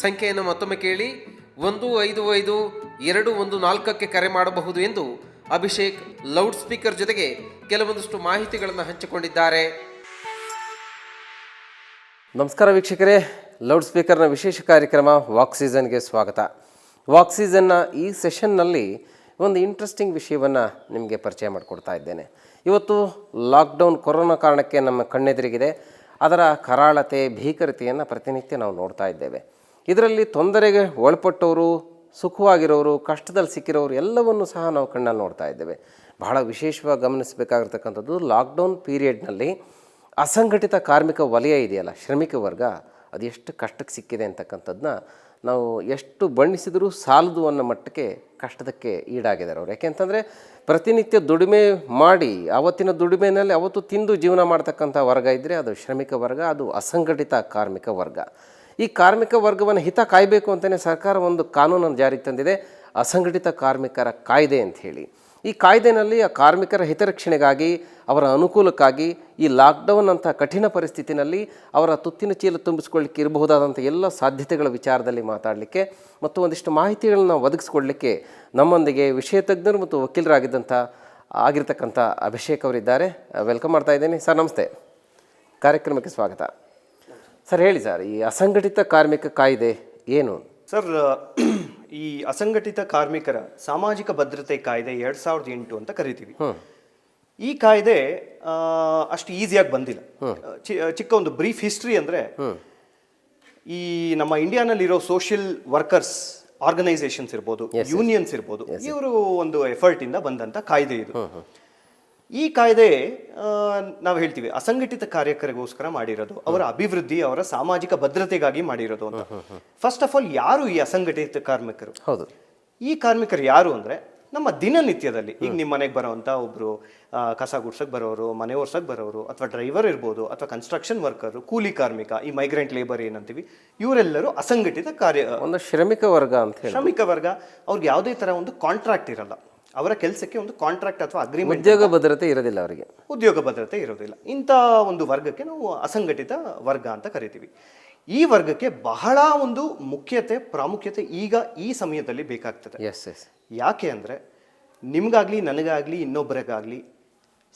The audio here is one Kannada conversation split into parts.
ಸಂಖ್ಯೆಯನ್ನು ಮತ್ತೊಮ್ಮೆ ಕೇಳಿ ಒಂದು, ಐದು ಐದು, ಎರಡು, ಒಂದು, ನಾಲ್ಕಕ್ಕೆ ಕರೆ ಮಾಡಬಹುದು ಎಂದು ಅಭಿಷೇಕ್ ಲೌಡ್ ಸ್ಪೀಕರ್ ಜೊತೆಗೆ ಕೆಲವೊಂದಷ್ಟು ಮಾಹಿತಿಗಳನ್ನು ಹಂಚಿಕೊಂಡಿದ್ದಾರೆ. ನಮಸ್ಕಾರ ವೀಕ್ಷಕರೇ. ಲೌಡ್ ಸ್ಪೀಕರ್ನ ವಿಶೇಷ ಕಾರ್ಯಕ್ರಮ ವಾಕ್ ಸೀಸನ್ಗೆ ಸ್ವಾಗತ. ವಾಕ್ ಸೀಸನ್ನ ಈ ಸೆಷನ್ನಲ್ಲಿ ಒಂದು ಇಂಟ್ರೆಸ್ಟಿಂಗ್ ವಿಷಯವನ್ನು ನಿಮಗೆ ಪರಿಚಯ ಮಾಡಿಕೊಡ್ತಾ ಇದ್ದೇನೆ. ಇವತ್ತು ಲಾಕ್ಡೌನ್ ಕೊರೋನಾ ಕಾರಣಕ್ಕೆ ನಮ್ಮ ಕಣ್ಣೆದುರಿಗಿದೆ. ಅದರ ಕರಾಳತೆ, ಭೀಕರತೆಯನ್ನು ಪ್ರತಿನಿತ್ಯ ನಾವು ನೋಡ್ತಾ ಇದ್ದೇವೆ. ಇದರಲ್ಲಿ ತೊಂದರೆಗೆ ಒಳಪಟ್ಟವರು, ಸುಖವಾಗಿರೋರು, ಕಷ್ಟದಲ್ಲಿ ಸಿಕ್ಕಿರೋರು ಎಲ್ಲವನ್ನು ಸಹ ನಾವು ಕಣ್ಣಲ್ಲಿ ನೋಡ್ತಾ ಇದ್ದೇವೆ. ಬಹಳ ವಿಶೇಷವಾಗಿ ಗಮನಿಸಬೇಕಾಗಿರ್ತಕ್ಕಂಥದ್ದು ಲಾಕ್ಡೌನ್ ಪೀರಿಯಡ್ನಲ್ಲಿ ಅಸಂಘಟಿತ ಕಾರ್ಮಿಕ ವಲಯ ಇದೆಯಲ್ಲ, ಶ್ರಮಿಕ ವರ್ಗ, ಅದು ಎಷ್ಟು ಕಷ್ಟಕ್ಕೆ ಸಿಕ್ಕಿದೆ ಅಂತಕ್ಕಂಥದ್ದನ್ನ ನಾವು ಎಷ್ಟು ಬಣ್ಣಿಸಿದರೂ ಸಾಲದು ಅನ್ನೋ ಮಟ್ಟಕ್ಕೆ ಕಷ್ಟದಕ್ಕೆ ಈಡಾಗಿದ್ದಾರೆ ಅವರು. ಯಾಕೆಂತಂದರೆ ಪ್ರತಿನಿತ್ಯ ದುಡಿಮೆ ಮಾಡಿ, ಅವತ್ತಿನ ದುಡಿಮೆನಲ್ಲಿ ಅವತ್ತು ತಿಂದು ಜೀವನ ಮಾಡ್ತಕ್ಕಂಥ ವರ್ಗ ಇದ್ದರೆ ಅದು ಶ್ರಮಿಕ ವರ್ಗ, ಅದು ಅಸಂಘಟಿತ ಕಾರ್ಮಿಕ ವರ್ಗ. ಈ ಕಾರ್ಮಿಕ ವರ್ಗವನ್ನು ಹಿತ ಕಾಯಬೇಕು ಅಂತಲೇ ಸರ್ಕಾರ ಒಂದು ಕಾನೂನನ್ನು ಜಾರಿಗೆ ತಂದಿದೆ, ಅಸಂಘಟಿತ ಕಾರ್ಮಿಕರ ಕಾಯ್ದೆ ಅಂತ ಹೇಳಿ. ಈ ಕಾಯ್ದೆನಲ್ಲಿ ಆ ಕಾರ್ಮಿಕರ ಹಿತರಕ್ಷಣೆಗಾಗಿ, ಅವರ ಅನುಕೂಲಕ್ಕಾಗಿ ಈ ಲಾಕ್ಡೌನ್ ಅಂತ ಕಠಿಣ ಪರಿಸ್ಥಿತಿನಲ್ಲಿ ಅವರ ತುತ್ತಿನ ಚೀಲ ತುಂಬಿಸ್ಕೊಳ್ಳಿಕ್ಕೆ ಇರಬಹುದಾದಂಥ ಎಲ್ಲ ಸಾಧ್ಯತೆಗಳ ವಿಚಾರದಲ್ಲಿ ಮಾತಾಡಲಿಕ್ಕೆ ಮತ್ತು ಒಂದಿಷ್ಟು ಮಾಹಿತಿಗಳನ್ನ ಒದಗಿಸ್ಕೊಡ್ಲಿಕ್ಕೆ ನಮ್ಮೊಂದಿಗೆ ವಿಷಯ ತಜ್ಞರು ಮತ್ತು ವಕೀಲರಾಗಿದ್ದಂಥ, ಆಗಿರ್ತಕ್ಕಂಥ ಅಭಿಷೇಕ್ ಅವರಿದ್ದಾರೆ. ವೆಲ್ಕಮ್ ಮಾಡ್ತಾ ಇದ್ದೀನಿ. ಸರ್, ನಮಸ್ತೆ. ಕಾರ್ಯಕ್ರಮಕ್ಕೆ ಸ್ವಾಗತ. ಸರ್ ಹೇಳಿ ಸರ್ ಈ ಅಸಂಘಟಿತ ಕಾರ್ಮಿಕ ಕಾಯ್ದೆ ಏನು? ಸರ್ ಈ ಅಸಂಘಟಿತ ಕಾರ್ಮಿಕರ ಸಾಮಾಜಿಕ ಭದ್ರತೆ ಕಾಯ್ದೆ ಎರಡ್ ಸಾವಿರದ ಎಂಟು ಅಂತ ಕರಿತೀವಿ. ಈ ಕಾಯ್ದೆ ಅಷ್ಟು ಈಸಿಯಾಗಿ ಬಂದಿಲ್ಲ. ಚಿಕ್ಕ ಒಂದು ಬ್ರೀಫ್ ಹಿಸ್ಟ್ರಿ ಅಂದ್ರೆ ಈ ನಮ್ಮ ಇಂಡಿಯಾನಲ್ಲಿರೋ ಸೋಷಿಯಲ್ ವರ್ಕರ್ಸ್ ಆರ್ಗನೈಸೇಷನ್ಸ್ ಇರ್ಬೋದು ಯೂನಿಯನ್ಸ್ ಇರ್ಬೋದು ಇವರು ಒಂದು ಎಫರ್ಟ್ ಇಂದ ಬಂದಂತ ಕಾಯ್ದೆ ಇದು. ಈ ಕಾಯ್ದೆ ನಾವು ಹೇಳ್ತೀವಿ ಅಸಂಘಟಿತ ಕಾರ್ಯಕರಿಗೋಸ್ಕರ ಮಾಡಿರೋದು ಅವರ ಅಭಿವೃದ್ಧಿ ಅವರ ಸಾಮಾಜಿಕ ಭದ್ರತೆಗಾಗಿ ಮಾಡಿರೋದು ಅಂತ. ಫಸ್ಟ್ ಆಫ್ ಆಲ್ ಯಾರು ಈ ಅಸಂಘಟಿತ ಕಾರ್ಮಿಕರು? ಹೌದು. ಈ ಕಾರ್ಮಿಕರು ಯಾರು ಅಂದ್ರೆ ನಮ್ಮ ದಿನನಿತ್ಯದಲ್ಲಿ ಈಗ ನಿಮ್ಮ ಮನೆಗೆ ಬರೋವಂಥ ಒಬ್ಬರು ಕಸ ಗುಡ್ಸಕ್ಕೆ ಬರೋರು ಮನೆ ಒರ್ಸಕ್ ಬರೋರು ಅಥವಾ ಡ್ರೈವರ್ ಇರ್ಬೋದು ಅಥವಾ ಕನ್ಸ್ಟ್ರಕ್ಷನ್ ವರ್ಕರು ಕೂಲಿ ಕಾರ್ಮಿಕ ಈ ಮೈಗ್ರೆಂಟ್ ಲೇಬರ್ ಏನಂತೀವಿ ಇವರೆಲ್ಲರೂ ಅಸಂಘಟಿತ ಕಾರ್ಯ ಒಂದು ಶ್ರಮಿಕ ವರ್ಗ ಅಂತ ಹೇಳಿ ಶ್ರಮಿಕ ವರ್ಗ ಅವ್ರಿಗೆ ಯಾವುದೇ ಥರ ಒಂದು ಕಾಂಟ್ರಾಕ್ಟ್ ಇರಲ್ಲ. ಅವರ ಕೆಲಸಕ್ಕೆ ಒಂದು ಕಾಂಟ್ರಾಕ್ಟ್ ಅಥವಾ ಅಗ್ರಿಮೆಂಟ್ ಉದ್ಯೋಗ ಭದ್ರತೆ ಇರೋದಿಲ್ಲ ಅವರಿಗೆ. ಉದ್ಯೋಗ ಭದ್ರತೆ ಇರೋದಿಲ್ಲ. ಇಂಥ ಒಂದು ವರ್ಗಕ್ಕೆ ನಾವು ಅಸಂಘಟಿತ ವರ್ಗ ಅಂತ ಕರಿತೀವಿ. ಈ ವರ್ಗಕ್ಕೆ ಬಹಳ ಒಂದು ಮುಖ್ಯತೆ ಪ್ರಾಮುಖ್ಯತೆ ಈಗ ಈ ಸಮಯದಲ್ಲಿ ಬೇಕಾಗ್ತದೆ. ಎಸ್ ಎಸ್ ಯಾಕೆ ಅಂದರೆ ನಿಮಗಾಗಲಿ ನನಗಾಗಲಿ ಇನ್ನೊಬ್ಬರಿಗಾಗಲಿ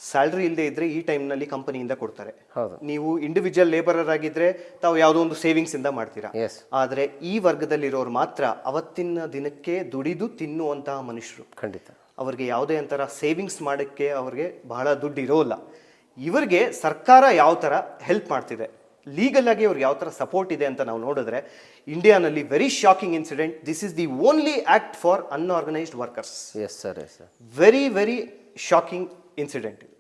ಸ್ಯಾಲ್ರಿ ಇಲ್ಲದೆ ಇದ್ದರೆ ಈ ಟೈಮ್ನಲ್ಲಿ ಕಂಪನಿಯಿಂದ ಕೊಡ್ತಾರೆ. ಹೌದು. ನೀವು ಇಂಡಿವಿಜುವಲ್ ಲೇಬರರ್ ಆಗಿದ್ರೆ ತಾವು ಯಾವುದೋ ಒಂದು ಸೇವಿಂಗ್ಸ್ ಇಂದ ಮಾಡ್ತೀರಾ? ಎಸ್ ಆದರೆ ಈ ವರ್ಗದಲ್ಲಿರೋರು ಮಾತ್ರ ಅವತ್ತಿನ ದಿನಕ್ಕೆ ದುಡಿದು ತಿನ್ನುವಂತಹ ಮನುಷ್ಯರು. ಖಂಡಿತ. ಅವ್ರಿಗೆ ಯಾವುದೇ ಒಂಥರ ಸೇವಿಂಗ್ಸ್ ಮಾಡೋಕ್ಕೆ ಅವ್ರಿಗೆ ಬಹಳ ದುಡ್ಡು ಇರೋಲ್ಲ ಇವರಿಗೆ ಸರ್ಕಾರ ಯಾವ ಥರ ಹೆಲ್ಪ್ ಮಾಡ್ತಿದೆ? ಲೀಗಲ್ ಆಗಿ ಅವ್ರಿಗೆ ಯಾವ ಥರ ಸಪೋರ್ಟ್ ಇದೆ ಅಂತ ನಾವು ನೋಡಿದ್ರೆ ಇಂಡಿಯಾನಲ್ಲಿ very shocking incident this is the only act for unorganised workers yes sir yes sir very very shocking incident ಇದು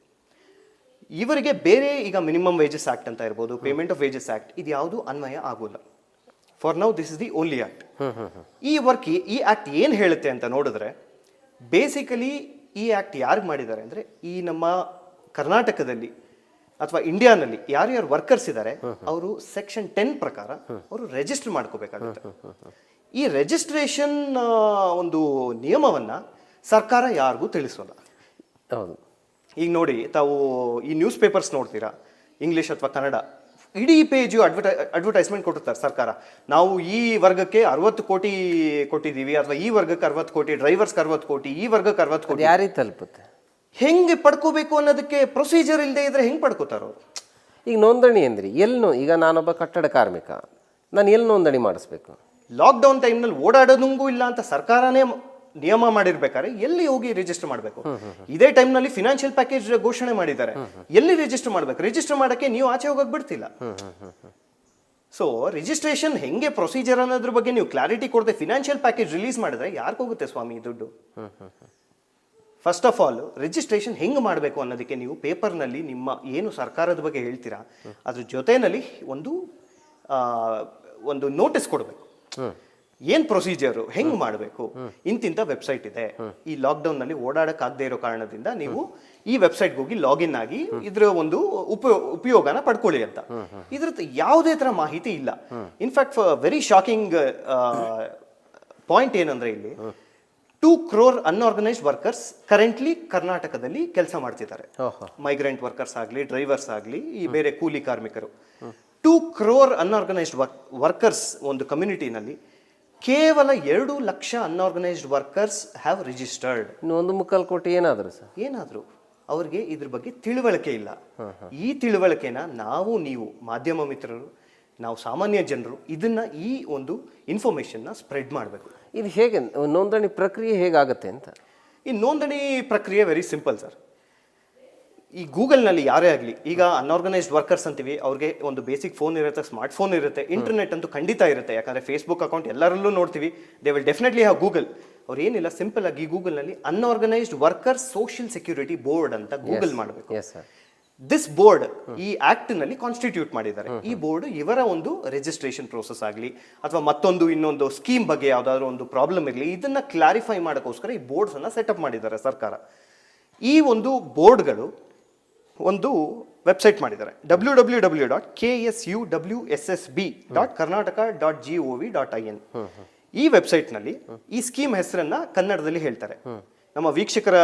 ಇವರಿಗೆ ಬೇರೆ ಈಗ ಮಿನಿಮಮ್ ವೇಜಸ್ ಆ್ಯಕ್ಟ್ ಅಂತ ಇರ್ಬೋದು ಪೇಮೆಂಟ್ ಆಫ್ ವೇಜಸ್ ಆ್ಯಕ್ಟ್ ಇದು ಯಾವುದು ಅನ್ವಯ ಆಗೋಲ್ಲ. For now this is the only act ಈ ವರ್ಕ್ ಈ ಆ್ಯಕ್ಟ್ ಏನು ಹೇಳುತ್ತೆ ಅಂತ ನೋಡಿದ್ರೆ ಬೇಸಿಕಲಿ ಈ ಆ್ಯಕ್ಟ್ ಯಾರಿಗೆ ಮಾಡಿದ್ದಾರೆ ಅಂದರೆ ಈ ನಮ್ಮ ಕರ್ನಾಟಕದಲ್ಲಿ ಅಥವಾ ಇಂಡಿಯಾನಲ್ಲಿ ಯಾರ್ಯಾರು ವರ್ಕರ್ಸ್ ಇದ್ದಾರೆ ಅವರು ಸೆಕ್ಷನ್ ಟೆನ್ ಪ್ರಕಾರ ಅವರು ರಿಜಿಸ್ಟರ್ ಮಾಡ್ಕೋಬೇಕಾಗುತ್ತೆ. ಈ ರಿಜಿಸ್ಟ್ರೇಷನ್ ಒಂದು ನಿಯಮವನ್ನ ಸರ್ಕಾರ ಯಾರಿಗೂ ತಿಳಿಸೋಲ್ಲ. ಹೌದು. ಈಗ ನೋಡಿ ತಾವು ಈ ನ್ಯೂಸ್ ಪೇಪರ್ಸ್ ನೋಡ್ತೀರಾ ಇಂಗ್ಲೀಷ್ ಅಥವಾ ಕನ್ನಡ ಇಡೀ ಪೇಜು ಅಡ್ವರ್ಟೈ ಅಡ್ವರ್ಟೈಸ್ಮೆಂಟ್ ಕೊಟ್ಟಿರ್ತಾರೆ ಸರ್ಕಾರ. ನಾವು ಈ ವರ್ಗಕ್ಕೆ ಅರವತ್ತು ಕೋಟಿ ಕೊಟ್ಟಿದ್ದೀವಿ ಅಥವಾ ಈ ವರ್ಗಕ್ಕೆ ಅರವತ್ತು ಕೋಟಿ ಡ್ರೈವರ್ಸ್ಗೆ ಅರವತ್ತು ಕೋಟಿ ಈ ವರ್ಗಕ್ಕೆ ಅರವತ್ತು ಕೋಟಿ. ಯಾರಿಗೆ ತಲುಪುತ್ತೆ? ಹೆಂಗೆ ಪಡ್ಕೋಬೇಕು ಅನ್ನೋದಕ್ಕೆ ಪ್ರೊಸೀಜರ್ ಇಲ್ಲದೆ ಇದ್ರೆ ಹೆಂಗೆ ಪಡ್ಕೋತಾರೋ? ಈಗ ನೋಂದಣಿ ಅಂದ್ರಿ ಎಲ್ಲಿ ಈಗ ನಾನೊಬ್ಬ ಕಟ್ಟಡ ಕಾರ್ಮಿಕ ನಾನು ಎಲ್ಲಿ ನೋಂದಣಿ ಮಾಡಿಸ್ಬೇಕು? ಲಾಕ್ಡೌನ್ ಟೈಮ್ನಲ್ಲಿ ಓಡಾಡೋದಂಗೂ ಇಲ್ಲ ಅಂತ ಸರ್ಕಾರನೇ ನಿಯಮ ಮಾಡಿರ್ಬೇಕಾದ್ರೆ ಎಲ್ಲಿ ಹೋಗಿ ರಿಜಿಸ್ಟರ್ ಮಾಡಬೇಕು? ಇದೇ ಟೈಮ್ನಲ್ಲಿ ಫಿನಾನ್ಷಿಯಲ್ ಪ್ಯಾಕೇಜ್ ಘೋಷಣೆ ಮಾಡಿದ್ದಾರೆ. ಎಲ್ಲಿ ರಿಜಿಸ್ಟರ್ ಮಾಡಬೇಕು? ರಿಜಿಸ್ಟರ್ ಮಾಡಕ್ಕೆ ನೀವು ಆಚೆ ಹೋಗಕ್ಕೆ ಬಿಡ್ತಿಲ್ಲ. ಸೊ ರಿಜಿಸ್ಟ್ರೇಷನ್ ಹೆಂಗೆ ಪ್ರೊಸೀಜರ್ ಅನ್ನೋದ್ರ ಬಗ್ಗೆ ನೀವು ಕ್ಲಾರಿಟಿ ಕೊಡದೆ ಫಿನಾನ್ಷಿಯಲ್ ಪ್ಯಾಕೇಜ್ ರಿಲೀಸ್ ಮಾಡಿದ್ರೆ ಯಾರು ಹೋಗುತ್ತೆ ಸ್ವಾಮಿ ದುಡ್ಡು? ಫಸ್ಟ್ ಆಫ್ ಆಲ್ ರಿಜಿಸ್ಟ್ರೇಷನ್ ಹೆಂಗೆ ಮಾಡಬೇಕು ಅನ್ನೋದಕ್ಕೆ ನೀವು ಪೇಪರ್ನಲ್ಲಿ ನಿಮ್ಮ ಏನು ಸರ್ಕಾರದ ಬಗ್ಗೆ ಹೇಳ್ತೀರಾ? ಅದ್ರ ಜೊತೆನಲ್ಲಿ ಒಂದು ಒಂದು ನೋಟಿಸ್ ಕೊಡಬೇಕು. ಏನ್ ಪ್ರೊಸೀಜರ್ ಹೆಂಗ್ ಮಾಡಬೇಕು? ಇಂತಿಂತ ವೆಬ್ಸೈಟ್ ಇದೆ. ಈ ಲಾಕ್ಡೌನ್ನಲ್ಲಿ ಓಡಾಡಕ್ ಆಗದೆ ಇರೋ ಕಾರಣದಿಂದ ನೀವು ಈ ವೆಬ್ಸೈಟ್ ಹೋಗಿ ಲಾಗಿನ್ ಆಗಿ ಇದ್ರ ಒಂದು ಉಪಯೋ ಉಪಯೋಗನ ಪಡ್ಕೊಳ್ಳಿ ಅಂತ. ಇದ್ರ ಯಾವುದೇ ತರ ಮಾಹಿತಿ ಇಲ್ಲ. ಇನ್ಫ್ಯಾಕ್ಟ್ ವೆರಿ ಶಾಕಿಂಗ್ ಪಾಯಿಂಟ್ ಏನಂದ್ರೆ ಇಲ್ಲಿ two crore unorganised workers currently ಕರ್ನಾಟಕದಲ್ಲಿ ಕೆಲಸ ಮಾಡ್ತಿದ್ದಾರೆ. ಮೈಗ್ರೆಂಟ್ ವರ್ಕರ್ಸ್ ಆಗಲಿ ಡ್ರೈವರ್ಸ್ ಆಗಲಿ ಈ ಬೇರೆ ಕೂಲಿ ಕಾರ್ಮಿಕರು. ಟೂ ಕ್ರೋರ್ ಅನ್ಆರ್ಗನೈಸ್ಡ್ ವರ್ಕರ್ಸ್ ಒಂದು ಕಮ್ಯುನಿಟಿನಲ್ಲಿ ಕೇವಲ ಎರಡು lakh unorganised workers have registered ಇನ್ನೊಂದು ಒಂದು ಮುಕ್ಕಾಲು ಕೋಟಿ ಏನಾದರೂ ಸರ್? ಏನಾದರೂ? ಅವ್ರಿಗೆ ಇದ್ರ ಬಗ್ಗೆ ತಿಳುವಳಿಕೆ ಇಲ್ಲ. ಈ ತಿಳುವಳಿಕೆನ ನಾವು ನೀವು ಮಾಧ್ಯಮ ಮಿತ್ರರು ನಾವು ಸಾಮಾನ್ಯ ಜನರು ಇದನ್ನ ಈ ಒಂದು ಇನ್ಫಾರ್ಮೇಷನ್ನ ಸ್ಪ್ರೆಡ್ ಮಾಡಬೇಕು. ಇದು ಹೇಗೆ ನೋಂದಣಿ ಪ್ರಕ್ರಿಯೆ ಹೇಗಾಗುತ್ತೆ ಅಂತ? ಈ ನೋಂದಣಿ ಪ್ರಕ್ರಿಯೆ ವೆರಿ ಸಿಂಪಲ್ ಸರ್. ಈ ಗೂಗಲ್ನಲ್ಲಿ ಯಾರೇ ಆಗಲಿ ಈಗ ಅನ್ಆರ್ಗನೈಸ್ಡ್ ವರ್ಕರ್ಸ್ ಅಂತೀವಿ ಅವ್ರಿಗೆ ಒಂದು ಬೇಸಿಕ್ ಫೋನ್ ಇರುತ್ತೆ ಸ್ಮಾರ್ಟ್ ಫೋನ್ ಇರುತ್ತೆ ಇಂಟರ್ನೆಟ್ ಅಂತೂ ಖಂಡಿತ ಇರುತ್ತೆ. ಯಾಕಂದ್ರೆ ಫೇಸ್ಬುಕ್ ಅಕೌಂಟ್ ಎಲ್ಲರಲ್ಲೂ ನೋಡ್ತೀವಿ. They will definitely have Google ಅವ್ರು ಏನಿಲ್ಲ ಸಿಂಪಲ್ ಆಗಿ ಗೂಗಲ್ನಲ್ಲಿ unorganised worker social security board ಅಂತ ಗೂಗಲ್ ಮಾಡಬೇಕು. ದಿಸ್ ಬೋರ್ಡ್ ಈ ಆಕ್ಟ್ನಲ್ಲಿ ಕಾನ್ಸ್ಟಿಟ್ಯೂಟ್ ಮಾಡಿದ್ದಾರೆ ಈ ಬೋರ್ಡ್ ಇವರ ಒಂದು ರಿಜಿಸ್ಟ್ರೇಷನ್ ಪ್ರೋಸೆಸ್ ಆಗಲಿ ಅಥವಾ ಮತ್ತೊಂದು ಇನ್ನೊಂದು ಸ್ಕೀಮ್ ಬಗ್ಗೆ ಯಾವ್ದಾದ್ರು ಒಂದು ಪ್ರಾಬ್ಲಮ್ ಇರಲಿ ಇದನ್ನ ಕ್ಲಾರಿಫೈ ಮಾಡೋಕ್ಕೋಸ್ಕರ ಈ ಬೋರ್ಡ್ಸ್ ಅನ್ನ ಸೆಟಪ್ ಮಾಡಿದ್ದಾರೆ ಸರ್ಕಾರ. ಈ ಒಂದು ಬೋರ್ಡ್ಗಳು ಒಂದು ವೆಬ್ಸೈಟ್ ಮಾಡಿದ್ದಾರೆ. W W W dot K S U W S S B dot Karnataka dot G O V dot I N ಈ ವೆಬ್ಸೈಟ್ನಲ್ಲಿ ಈ ಸ್ಕೀಮ್ ಹೆಸರನ್ನ ಕನ್ನಡದಲ್ಲಿ ಹೇಳ್ತಾರೆ. ನಮ್ಮ ವೀಕ್ಷಕರ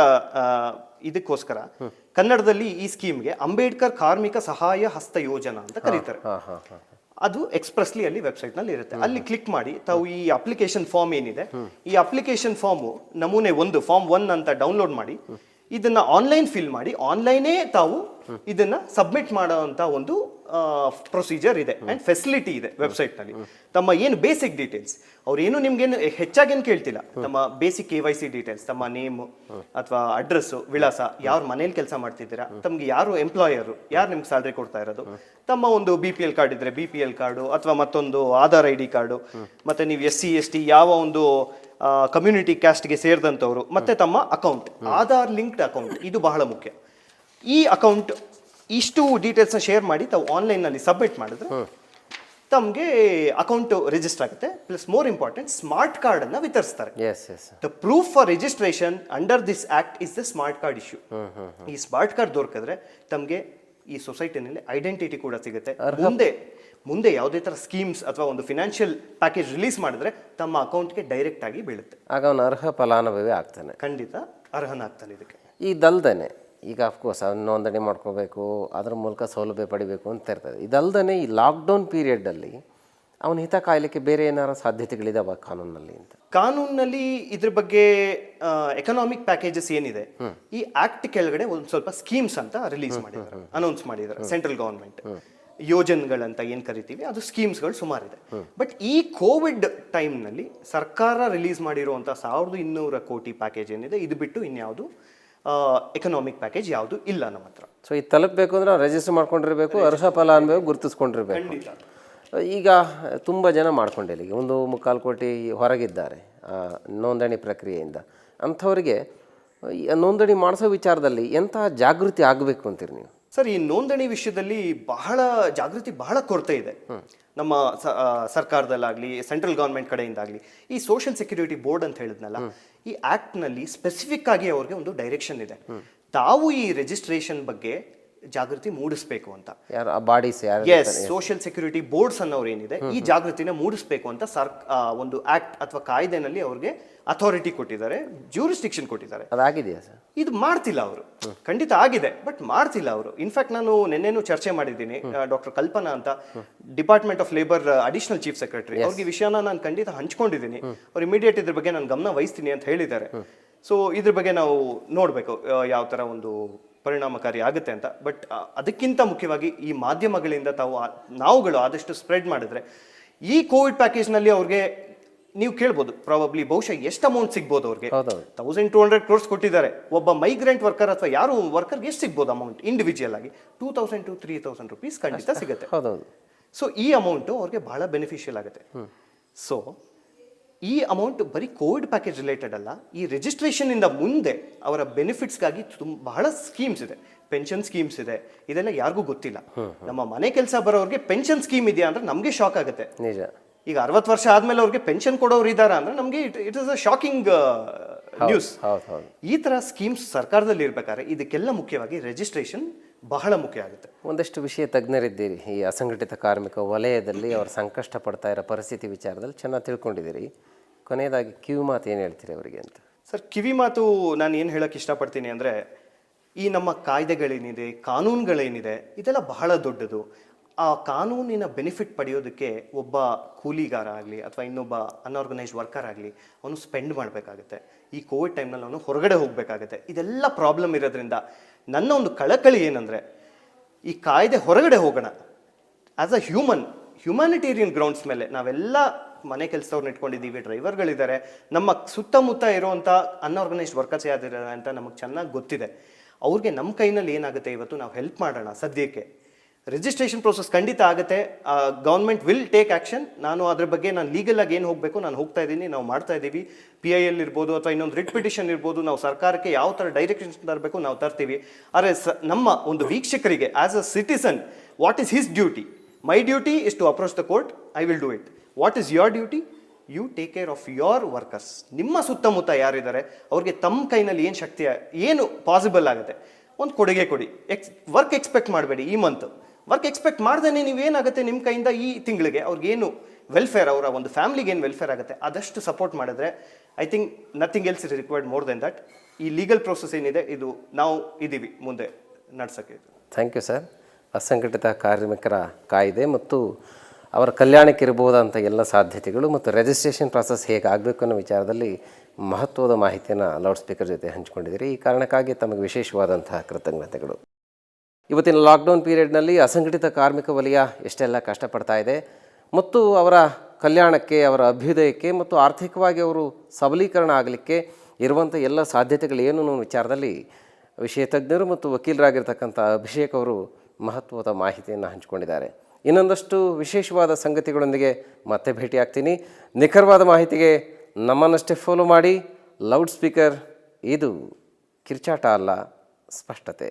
ಇದಕ್ಕೋಸ್ಕರ ಕನ್ನಡದಲ್ಲಿ ಈ ಸ್ಕೀಮ್ಗೆ ಅಂಬೇಡ್ಕರ್ ಕಾರ್ಮಿಕ ಸಹಾಯ ಹಸ್ತ ಯೋಜನಾ ಅಂತ ಕರೀತಾರೆ. ಅದು ಎಕ್ಸ್ಪ್ರೆಸ್ಲಿ ಅಲ್ಲಿ ವೆಬ್ಸೈಟ್ನಲ್ಲಿ ಇರುತ್ತೆ. ಅಲ್ಲಿ ಕ್ಲಿಕ್ ಮಾಡಿ ತಾವು ಈ ಅಪ್ಲಿಕೇಶನ್ ಫಾರ್ಮ್ ಏನಿದೆ ಈ ಅಪ್ಲಿಕೇಶನ್ ಫಾರ್ಮು ನಮೂನೆ ಒಂದು ಫಾರ್ಮ್ ಒನ್ ಅಂತ ಡೌನ್ಲೋಡ್ ಮಾಡಿ ಇದನ್ನ ಆನ್ಲೈನ್ ಫಿಲ್ ಮಾಡಿ ಆನ್ಲೈನೇ ತಾವು ಇದನ್ನ ಸಬ್ಮಿಟ್ ಮಾಡುವಂತ ಒಂದು ಪ್ರೊಸೀಜರ್ ಇದೆ ಅಂಡ್ ಫೆಸಿಲಿಟಿ ಇದೆ ವೆಬ್ಸೈಟ್ನಲ್ಲಿ. ತಮ್ಮ ಏನು ಬೇಸಿಕ್ ಡೀಟೇಲ್ಸ್ ಅವ್ರೇನು ನಿಮ್ಗೇನು ಹೆಚ್ಚಾಗೇನು ಕೇಳ್ತಿಲ್ಲ. ತಮ್ಮ basic K Y C details ತಮ್ಮ ನೇಮ್ ಅಥವಾ ಅಡ್ರೆಸ್ ವಿಳಾಸ ಯಾರು ಮನೇಲಿ ಕೆಲಸ ಮಾಡ್ತಿದ್ದೀರಾ ತಮ್ಗೆ ಯಾರು ಎಂಪ್ಲಾಯರು ಯಾರು ನಿಮ್ಗೆ ಸ್ಯಾಲ್ರಿ ಕೊಡ್ತಾ ಇರೋದು ತಮ್ಮ ಒಂದು ಬಿ ಪಿ ಎಲ್ ಕಾರ್ಡ್ ಇದ್ರೆ ಬಿ ಪಿ ಎಲ್ ಕಾರ್ಡು ಅಥವಾ ಮತ್ತೊಂದು ಆಧಾರ್ ಐ ಡಿ ಕಾರ್ಡು ಮತ್ತೆ ನೀವು ಎಸ್ ಸಿ ಎಸ್ ಟಿ ಯಾವ ಒಂದು ಕಮ್ಯುನಿಟಿ ಕ್ಯಾಸ್ಟ್ಗೆ ಸೇರಿದಂಥವ್ರು ಮತ್ತೆ ತಮ್ಮ ಅಕೌಂಟ್ ಆಧಾರ್ ಲಿಂಕ್ಡ್ ಅಕೌಂಟ್ ಇದು ಬಹಳ ಮುಖ್ಯ. ಈ ಅಕೌಂಟ್ ಇಷ್ಟು ಡೀಟೇಲ್ಸ್ನ ಶೇರ್ ಮಾಡಿ ತಾವು ಆನ್ಲೈನ್ನಲ್ಲಿ ಸಬ್ಮಿಟ್ ಮಾಡಿದ್ರೆ ತಮಗೆ ಅಕೌಂಟ್ ರಿಜಿಸ್ಟರ್ ಆಗುತ್ತೆ. ಪ್ಲಸ್ ಮೋರ್ ಇಂಪಾರ್ಟೆಂಟ್ ಸ್ಮಾರ್ಟ್ ಕಾರ್ಡನ್ನು ವಿತರಿಸ್ತಾರೆ. As as the proof for registration under this act is the smart card issue ಈ ಸ್ಮಾರ್ಟ್ ಕಾರ್ಡ್ ದೊರಕಿದ್ರೆ ತಮಗೆ ಈ ಸೊಸೈಟಿನಲ್ಲಿ ಐಡೆಂಟಿಟಿ ಕೂಡ ಸಿಗುತ್ತೆ. ಮುಂದೆ ಮುಂದೆ ಯಾವುದೇ ತರ ಸ್ಕೀಮ್ಸ್ ಅಥವಾ ಒಂದು ಫಿನಾನ್ಷಿಯಲ್ ಪ್ಯಾಕೇಜ್ ರಿಲೀಸ್ ಮಾಡಿದ್ರೆ ತಮ್ಮ ಅಕೌಂಟ್ಗೆ ಡೈರೆಕ್ಟ್ ಆಗಿ ಬೀಳುತ್ತೆ. ಆಗ ಅವನು ಅರ್ಹ ಫಲಾನುಭವಿ ಆಗ್ತಾನೆ. ಖಂಡಿತ ಅರ್ಹನಾಗ್ತಾನೆ ಇದಕ್ಕೆ. ಇದಲ್ದೇ ಈಗ ಅಫ್ಕೋರ್ಸ್ ಅದನ್ನು ನೋಂದಣಿ ಮಾಡ್ಕೋಬೇಕು ಅದ್ರ ಮೂಲಕ ಸೌಲಭ್ಯ ಪಡಿಬೇಕು ಅಂತ ಇರ್ತದೆ. ಇದಲ್ದೇ ಈ ಲಾಕ್ಡೌನ್ ಪೀರಿಯಡಲ್ಲಿ ಅವನ ಹಿತ ಕಾಯಲಿಕ್ಕೆ ಬೇರೆ ಏನಾರ ಸಾಧ್ಯತೆಗಳಿದಾವ ಕಾನೂನಲ್ಲಿ ಅಂತ? ಕಾನೂನಲ್ಲಿ ಇದ್ರ ಬಗ್ಗೆ ಎಕನಾಮಿಕ್ ಪ್ಯಾಕೇಜಸ್ ಏನಿದೆ ಈ ಆಕ್ಟ್ ಕೆಳಗಡೆ ಒಂದು ಸ್ವಲ್ಪ ಸ್ಕೀಮ್ಸ್ ಅಂತ ರಿಲೀಸ್ ಮಾಡಿದ್ದಾರೆ ಅನೌನ್ಸ್ ಮಾಡಿದ್ದಾರೆ ಸೆಂಟ್ರಲ್ ಗವರ್ಮೆಂಟ್ ಯೋಜನೆಗಳಂತ ಏನ್ ಕರಿತೀವಿ ಅದು ಸ್ಕೀಮ್ಸ್ಗಳು ಸುಮಾರಿದೆ ಬಟ್ ಈ ಕೋವಿಡ್ ಟೈಮ್ನಲ್ಲಿ ಸರ್ಕಾರ ರಿಲೀಸ್ ಮಾಡಿರುವಂಥ ಸಾವಿರದ ಇನ್ನೂರ ಕೋಟಿ ಪ್ಯಾಕೇಜ್ ಏನಿದೆ ಇದು ಬಿಟ್ಟು ಇನ್ಯಾವುದು ಎಕನಾಮಿಕ್ ಪ್ಯಾಕೇಜ್ ಯಾವುದು ಇಲ್ಲ ನಮ್ಮ ಹತ್ರ. ಸೊ ಇದು ತಲುಪಬೇಕು ಅಂದ್ರೆ ನಾವು ರಿಜಿಸ್ಟರ್ ಮಾಡ್ಕೊಂಡಿರ್ಬೇಕು ಅರ್ಹ ಫಲಾನುಭವಿ ಗುರುತಿಸ್ಕೊಂಡಿರ್ಬೇಕು. ಈಗ ತುಂಬ ಜನ ಮಾಡ್ಕೊಂಡಿಲ್ಲ. ಈಗ ಒಂದು ಮುಕ್ಕಾಲು ಕೋಟಿ ಹೊರಗಿದ್ದಾರೆ ನೋಂದಣಿ ಪ್ರಕ್ರಿಯೆಯಿಂದ. ಅಂಥವರಿಗೆ ಈ ನೋಂದಣಿ ಮಾಡಿಸೋ ವಿಚಾರದಲ್ಲಿ ಎಂಥ ಜಾಗೃತಿ ಆಗಬೇಕು ಅಂತೀರಿ ನೀವು? ಸರ್ ಈ ನೋಂದಣಿ ವಿಷಯದಲ್ಲಿ ಬಹಳ ಜಾಗೃತಿ ಬಹಳ ಕೊರತೆ ಇದೆ. ನಮ್ಮ ಸರ್ಕಾರದಲ್ಲಾಗಲಿ ಸೆಂಟ್ರಲ್ ಗವರ್ಮೆಂಟ್ ಕಡೆಯಿಂದಾಗ್ಲಿ ಈ ಸೋಷಿಯಲ್ ಸೆಕ್ಯೂರಿಟಿ ಬೋರ್ಡ್ ಅಂತ ಹೇಳಿದ್ನಲ್ಲ ಈ ಆಕ್ಟ್ನಲ್ಲಿ ಸ್ಪೆಸಿಫಿಕ್ ಆಗಿ ಅವ್ರಿಗೆ ಒಂದು ಡೈರೆಕ್ಷನ್ ಇದೆ. ತಾವು ಈ ರಿಜಿಸ್ಟ್ರೇಷನ್ ಬಗ್ಗೆ ಜಾಗೃತಿ ಮೂಡಿಸ್ಬೇಕು ಅಂತ. Bodies as social security boards ಅನ್ನೋರು ಏನಿದೆ ಈ ಜಾಗೃತಿನ ಮೂಡಿಸ್ಬೇಕು ಅಂತ ಸರ್ ಒಂದು ಆಕ್ಟ್ ಅಥವಾ ಕಾಯ್ದೆನಲ್ಲಿ ಅವ್ರಿಗೆ ಅಥಾರಿಟಿ ಕೊಟ್ಟಿದ್ದಾರೆ ಜ್ಯೂರಿಸ್ಟಿಕ್ಷನ್ ಕೊಟ್ಟಿದ್ದಾರೆ. ಅದಾಗಿದೆಯಾ ಸರ್? ಇದು ಮಾಡ್ತಿಲ್ಲ ಅವರು. ಖಂಡಿತ ಆಗಿದೆ ಬಟ್ ಮಾಡ್ತಿಲ್ಲ ಅವರು. ಇನ್ಫ್ಯಾಕ್ಟ್ ನಾನು ನಿನ್ನೆನೂ ಚರ್ಚೆ ಮಾಡಿದ್ದೀನಿ ಡಾಕ್ಟರ್ ಕಲ್ಪನಾ ಅಂತ. Department of labour additional chief secretary ಅವ್ರಿಗೆ ವಿಷಯನ ನಾನು ಖಂಡಿತ ಹಂಚ್ಕೊಂಡಿದ್ದೀನಿ. ಅವ್ರು ಇಮಿಡಿಯೇಟ್ ಇದ್ರ ಬಗ್ಗೆ ನಾನು ಗಮನ ವಹಿಸ್ತೀನಿ ಅಂತ ಹೇಳಿದ್ದಾರೆ. ಸೊ ಇದ್ರ ಬಗ್ಗೆ ನಾವು ನೋಡಬೇಕು ಯಾವ ಥರ ಒಂದು ಪರಿಣಾಮಕಾರಿ ಆಗುತ್ತೆ ಅಂತ. ಬಟ್ ಅದಕ್ಕಿಂತ ಮುಖ್ಯವಾಗಿ ಈ ಮಾಧ್ಯಮಗಳಿಂದ ತಾವು ನಾವುಗಳು ಆದಷ್ಟು ಸ್ಪ್ರೆಡ್ ಮಾಡಿದ್ರೆ ಈ ಕೋವಿಡ್ ಪ್ಯಾಕೇಜ್ನಲ್ಲಿ ಅವ್ರಿಗೆ ನೀವು ಕೇಳ್ಬೋದು ಪ್ರಾಬಬ್ಲಿ ಬಹುಶಃ ಎಷ್ಟು ಅಮೌಂಟ್ ಸಿಗ್ಬೋದು ಅವ್ರಿಗೆ. ತೌಸಂಡ್ ಟೂ ಹಂಡ್ರೆಡ್ ಕ್ರೋರ್ಸ್ ಕೊಟ್ಟಿದ್ದಾರೆ. ಒಬ್ಬ ಮೈಗ್ರೆಂಟ್ ವರ್ಕರ್ ಅಥವಾ ಯಾರು ವರ್ಕರ್ಗೆ ಎಷ್ಟು ಸಿಗ್ಬೋದು ಅಮೌಂಟ್ ಇಂಡಿವಿಜುವಲ್ ಆಗಿ? Two thousand to three thousand rupees ಖಂಡಿತ ಸಿಗುತ್ತೆ. ಸೊ ಈ ಅಮೌಂಟು ಅವ್ರಿಗೆ ಬಹಳ ಬೆನಿಫಿಷಿಯಲ್ ಆಗುತ್ತೆ. ಸೊ ಈ ಅಮೌಂಟ್ ಬರೀ ಕೋವಿಡ್ ಪ್ಯಾಕೇಜ್ ರಿಲೇಟೆಡ್ ಅಲ್ಲ ಈ ರಿಜಿಸ್ಟ್ರೇಷನ್ ಇಂದ ಮುಂದೆ ಅವರ ಬೆನಿಫಿಟ್ಸ್ಗಾಗಿ ತುಂಬ ಬಹಳ ಸ್ಕೀಮ್ಸ್ ಇದೆ. ಪೆನ್ಷನ್ ಸ್ಕೀಮ್ಸ್ ಇದೆ. ಇದೆಲ್ಲ ಯಾರಿಗೂ ಗೊತ್ತಿಲ್ಲ. ನಮ್ಮ ಮನೆ ಕೆಲಸ ಬರೋರಿಗೆ ಪೆನ್ಷನ್ ಸ್ಕೀಮ್ ಇದೆಯಾ ಅಂದ್ರೆ ನಮಗೆ ಶಾಕ್ ಆಗುತ್ತೆ. ನಿಜ. ಈಗ ಅರವತ್ತು ವರ್ಷ ಆದ್ಮೇಲೆ ಅವ್ರಿಗೆ ಪೆನ್ಷನ್ ಕೊಡೋರು ಇದಾರ ಅಂದ್ರೆ ನಮಗೆ it it is a shocking news ಈ ತರ ಸ್ಕೀಮ್ಸ್ ಸರ್ಕಾರದಲ್ಲಿ ಇರ್ಬೇಕಾದ್ರೆ ಇದಕ್ಕೆಲ್ಲ ಮುಖ್ಯವಾಗಿ ರಿಜಿಸ್ಟ್ರೇಷನ್ ಬಹಳ ಮುಖ್ಯ ಆಗುತ್ತೆ. ಒಂದಷ್ಟು ವಿಷಯ ತಜ್ಞರಿದ್ದೀರಿ. ಈ ಅಸಂಘಟಿತ ಕಾರ್ಮಿಕ ವಲಯದಲ್ಲಿ ಅವರು ಸಂಕಷ್ಟ ಪಡ್ತಾ ಇರೋ ಪರಿಸ್ಥಿತಿ ವಿಚಾರದಲ್ಲಿ ಚೆನ್ನಾಗಿ ತಿಳ್ಕೊಂಡಿದ್ದೀರಿ. ಕೊನೆಯದಾಗಿ ಕಿವಿ ಮಾತು ಏನು ಹೇಳ್ತೀರಿ ಅವರಿಗೆ ಅಂತ? ಸರ್ ಕಿವಿ ಮಾತು ನಾನು ಏನು ಹೇಳೋಕ್ಕೆ ಇಷ್ಟಪಡ್ತೀನಿ ಅಂದರೆ ಈ ನಮ್ಮ ಕಾಯ್ದೆಗಳೇನಿದೆ ಕಾನೂನುಗಳೇನಿದೆ ಇದೆಲ್ಲ ಬಹಳ ದೊಡ್ಡದು. ಆ ಕಾನೂನಿನ ಬೆನಿಫಿಟ್ ಪಡೆಯೋದಕ್ಕೆ ಒಬ್ಬ ಕೂಲಿಗಾರ ಆಗಲಿ ಅಥವಾ ಇನ್ನೊಬ್ಬ ಅನ್ಆರ್ಗನೈಸ್ಡ್ ವರ್ಕರ್ ಆಗಲಿ ಅವನು ಸ್ಪೆಂಡ್ ಮಾಡಬೇಕಾಗುತ್ತೆ. ಈ ಕೋವಿಡ್ ಟೈಮ್ನಲ್ಲಿ ಅವನು ಹೊರಗಡೆ ಹೋಗಬೇಕಾಗುತ್ತೆ. ಇದೆಲ್ಲ ಪ್ರಾಬ್ಲಮ್ ಇರೋದ್ರಿಂದ ನನ್ನ ಒಂದು ಕಳಕಳಿ ಏನಂದರೆ, ಈ ಕಾಯ್ದೆ ಹೊರಗಡೆ ಹೋಗೋಣ. As a human humanitarian grounds ಮೇಲೆ ನಾವೆಲ್ಲ ಮನೆ ಕೆಲಸದವ್ರನ್ನ ಇಟ್ಕೊಂಡಿದ್ದೀವಿ, ಡ್ರೈವರ್ಗಳಿದ್ದಾರೆ, ನಮ್ಮ ಸುತ್ತಮುತ್ತ ಇರುವಂಥ ಅನ್ಆರ್ಗನೈಸ್ಡ್ ವರ್ಕರ್ಸ್ ಯಾವ್ದಿದ್ದಾರೆ ಅಂತ ನಮಗೆ ಚೆನ್ನಾಗಿ ಗೊತ್ತಿದೆ. ಅವ್ರಿಗೆ ನಮ್ಮ ಕೈನಲ್ಲಿ ಏನಾಗುತ್ತೆ ಇವತ್ತು, ನಾವು ಹೆಲ್ಪ್ ಮಾಡೋಣ ಸದ್ಯಕ್ಕೆ. ರಿಜಿಸ್ಟ್ರೇಷನ್ ಪ್ರೋಸೆಸ್ ಖಂಡಿತ ಆಗುತ್ತೆ. ಗೌರ್ಮೆಂಟ್ ವಿಲ್ ಟೇಕ್ ಆ್ಯಕ್ಷನ್ ನಾನು ಅದ್ರ ಬಗ್ಗೆ ನಾನು ಲೀಗಲ್ ಆಗಿ ಏನು ಹೋಗಬೇಕು, ನಾನು ಹೋಗ್ತಾ ಇದ್ದೀನಿ, ನಾವು ಮಾಡ್ತಾ ಇದ್ದೀವಿ. ಪಿ ಐ ಎಲ್ ಇರ್ಬೋದು ಅಥವಾ ಇನ್ನೊಂದು ರಿಟ್ ಪಿಟಿಷನ್ ಇರ್ಬೋದು, ನಾವು ಸರ್ಕಾರಕ್ಕೆ ಯಾವ ಥರ ಡೈರೆಕ್ಷನ್ಸ್ ತರಬೇಕು ನಾವು ತರ್ತೀವಿ. ಆದರೆ ಸ, ನಮ್ಮ ಒಂದು ವೀಕ್ಷಕರಿಗೆ as a citizen what is his duty my duty is to approach the court I will do it what is your duty you take care of your workers ನಿಮ್ಮ ಸುತ್ತಮುತ್ತ ಯಾರಿದ್ದಾರೆ, ಅವ್ರಿಗೆ ತಮ್ಮ ಕೈನಲ್ಲಿ ಏನು ಶಕ್ತಿ ಏನು ಪಾಸಿಬಲ್ ಆಗುತ್ತೆ. ಒಂದು ಕೊಡುಗೆ ಕೊಡಿ. ಎಕ್ಸ್ ವರ್ಕ್ ಎಕ್ಸ್ಪೆಕ್ಟ್ ಮಾಡಬೇಡಿ ಈ ಮಂತ್ ವರ್ಕ್ ಎಕ್ಸ್ಪೆಕ್ಟ್ ಮಾಡ್ದೇ ನೀವೇನಾಗುತ್ತೆ ನಿಮ್ಮ ಕೈಯಿಂದ ಈ ತಿಂಗಳಿಗೆ ಅವ್ರಿಗೇನು ವೆಲ್ಫೇರ್ ಅವರ ಒಂದು ಫ್ಯಾಮಿಲಿಗೆ ಏನು ವೆಲ್ಫೇರ್ ಆಗುತ್ತೆ ಅದಷ್ಟು ಸಪೋರ್ಟ್ ಮಾಡಿದ್ರೆ I think nothing else is required more than that ಈ ಲೀಗಲ್ ಪ್ರೋಸೆಸ್ ಏನಿದೆ, ಇದು ನಾವು ಇದ್ದೀವಿ ಮುಂದೆ ನಡೆಸೋಕ್ಕೆ. ಥ್ಯಾಂಕ್ ಯು ಸರ್ ಅಸಂಘಟಿತ ಕಾರ್ಮಿಕರ ಕಾಯ್ದೆ ಮತ್ತು ಅವರ ಕಲ್ಯಾಣಕ್ಕೆ ಇರಬಹುದಂಥ ಎಲ್ಲ ಸಾಧ್ಯತೆಗಳು ಮತ್ತು ರಿಜಿಸ್ಟ್ರೇಷನ್ ಪ್ರಾಸೆಸ್ ಹೇಗೆ ಆಗಬೇಕು ಅನ್ನೋ ವಿಚಾರದಲ್ಲಿ ಮಹತ್ವದ ಮಾಹಿತಿಯನ್ನು ಲೌಡ್ ಸ್ಪೀಕರ್ ಜೊತೆ ಹಂಚಿಕೊಂಡಿದ್ದೀರಿ. ಈ ಕಾರಣಕ್ಕಾಗಿ ತಮಗೆ ವಿಶೇಷವಾದಂತಹ ಕೃತಜ್ಞತೆಗಳು. ಇವತ್ತಿನ ಲಾಕ್ಡೌನ್ ಪೀರಿಯಡ್ನಲ್ಲಿ ಅಸಂಘಟಿತ ಕಾರ್ಮಿಕ ವಲಯ ಎಷ್ಟೆಲ್ಲ ಕಷ್ಟಪಡ್ತಾ ಇದೆ ಮತ್ತು ಅವರ ಕಲ್ಯಾಣಕ್ಕೆ, ಅವರ ಅಭ್ಯುದಯಕ್ಕೆ ಮತ್ತು ಆರ್ಥಿಕವಾಗಿ ಅವರು ಸಬಲೀಕರಣ ಆಗಲಿಕ್ಕೆ ಇರುವಂಥ ಎಲ್ಲ ಸಾಧ್ಯತೆಗಳೇನು ಅನ್ನೋ ವಿಚಾರದಲ್ಲಿ ವಿಷಯ ತಜ್ಞರು ಮತ್ತು ವಕೀಲರಾಗಿರ್ತಕ್ಕಂಥ ಅಭಿಷೇಕ್ ಅವರು ಮಹತ್ವದ ಮಾಹಿತಿಯನ್ನು ಹಂಚಿಕೊಂಡಿದ್ದಾರೆ. ಇನ್ನೊಂದಷ್ಟು ವಿಶೇಷವಾದ ಸಂಗತಿಗಳೊಂದಿಗೆ ಮತ್ತೆ ಭೇಟಿಯಾಗ್ತೀನಿ. ನಿಖರವಾದ ಮಾಹಿತಿಗೆ ನಮ್ಮನ್ನಷ್ಟೇ ಫಾಲೋ ಮಾಡಿ. ಲೌಡ್ ಸ್ಪೀಕರ್ ಇದು ಕಿರ್ಚಾಟ ಅಲ್ಲ, ಸ್ಪಷ್ಟತೆ.